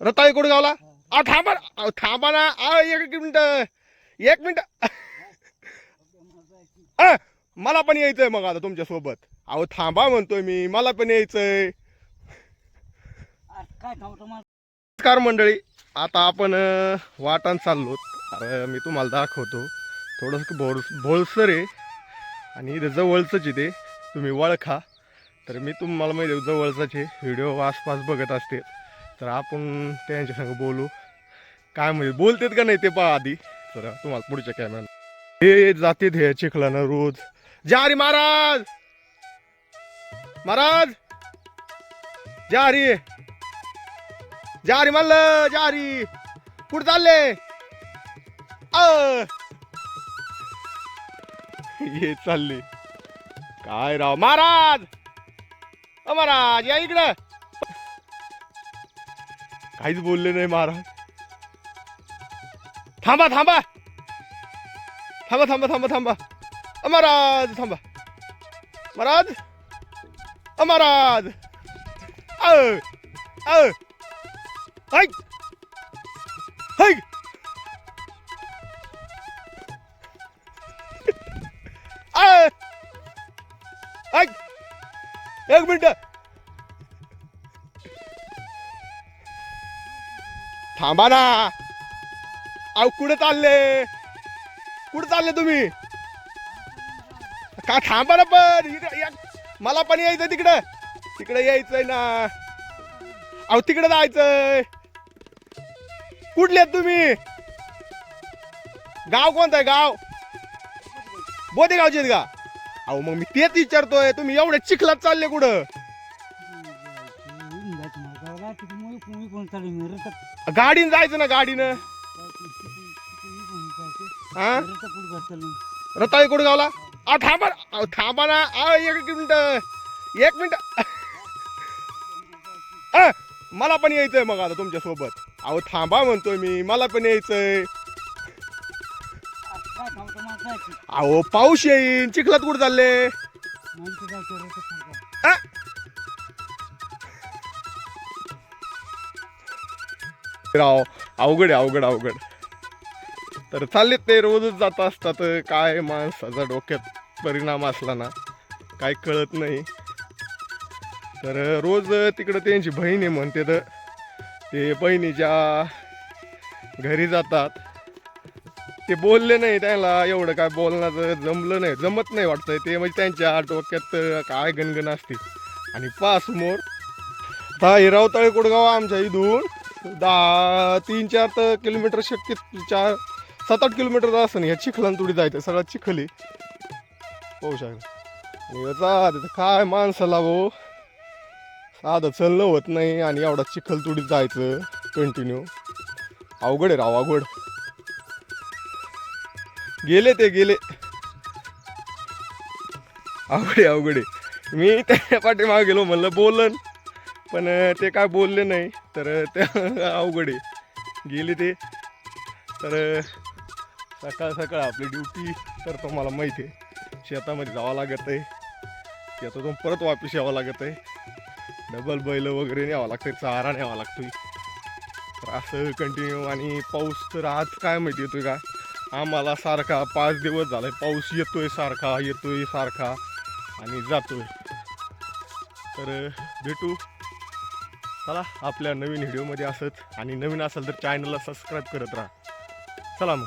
रताळी कोडगावला अहो थांबा ना. अहो थांबा ना. अहो एक मिनिट. एक मिनिट. अ, मला पण यायचंय मग आता तुमच्यासोबत अहो थांबा म्हणतोय मी. मला पण यायचंय. काय थांबतो नमस्कार मंडळी. आता आपण अ, वाटान चाललो अरे मी तुम्हाला दाखवतो. थोडंसं भोळ भोळसर आहे. आणि इथं जवळचंच आहे ते. तुम्ही ओळखा तर मी तुम्हाला माहिती आहे जवळचाच व्हिडिओ आसपास बघत असते. तर आपण त्यांच्या संग बोलू. काय म्हणजे बोलतेत का नाही ते पहा आधी. तर तुम्हाला पुढच्या कॅमेरा हे जाते हे चिखलानं रोज. जारी महाराज! महाराज! जारी! जारी म्हणलं जारी! कुठं चालले! अ! ये चालले. काय राव? महाराज! अ महाराज या इकडं. काहीच बोलले नाही महाराज. थांबा थांबा. थांबा थांबा थांबा थांबा. अ महाराज थांबा. महाराज. अ महाराज. एक मिनट. थांबा ना अहो कुठे चालले? कुठे चालले तुम्ही? का थांबा ना पण मला पण यायचं तिकडं. तिकडे यायचंय ना. अहो तिकडे जायचंय. कुठले तुम्ही? गाव कोणतं आहे गाव? बोधे गावचे आहेत का? अहो मग मी तेच विचारतोय. तुम्ही एवढे चिखलात चालले कुठं? चालू मिरत गाडीनं जायचं ना गाडीनं. हा? रताळी कुठं गावला? थांबा ना. अहो थांबा ना. अहो एक मिनिट. एक मिनिट. अ, मला पण यायचंय मग आता तुमच्यासोबत अहो थांबा म्हणतोय मी. मला पण यायचंय. काय थांबतो अहो पाऊस येईन. चिखलात कुठं चालले? माणसं राव अवघड आहे अवघड अवघड. तर चाललेत ते रोजच जात असतात. काय माणसाचा डोक्यात परिणाम असला ना काय कळत नाही. तर रोज तिकडं त्यांची बहीण आहे म्हणते तर ते बहिणीच्या घरी जातात. ते बोलले नाही त्याला एवढं काय बोलण्याचं जमलं नाही जमत नाही वाटतंय. ते म्हणजे त्यांच्या डोक्यात काय गणगण असते आणि पासमोर समोर आता कुडगाव आमच्या इथून दहा तीन चार तर किलोमीटर शक्य चार सात आठ किलोमीटर असं ह्या चिखलान तुडी जायचं सगळं चिखली पाहू शकता. याचा तिथं काय माणसाला भाऊ साधं चलणं होत नाही आणि एवढा चिखल तुडीत जायचं कंटिन्यू अवघड आहे राव अवघड. गेले ते गेले. अवघड आहे अवघड आहे. मी त्या पाठीमागे गेलो म्हणलं बोलन. पण ते काय बोलले नाही तर ते अवघड आहे. गेले ते. तर सकाळ सकाळ आपली ड्युटी तर तुम्हाला माहिती आहे. शेतामध्ये जावं लागत आहे. शेतातून परत वापस यावं लागत आहे. डबल बैल वगैरे न्यावं लागतं चारा न्यावा लागतोय. तर असं कंटिन्यू आणि पाऊस तर आज काय माहिती येतोय का? आम्हाला सारखा पाच दिवस झालाय पाऊस येतोय सारखा येतोय सारखा आणि जातोय. तर भेटू. चला आपल्या नवीन व्हिडिओमध्ये असंच आणि नवीन असेल तर चॅनलला सबस्क्राईब करत राहा. चला मग.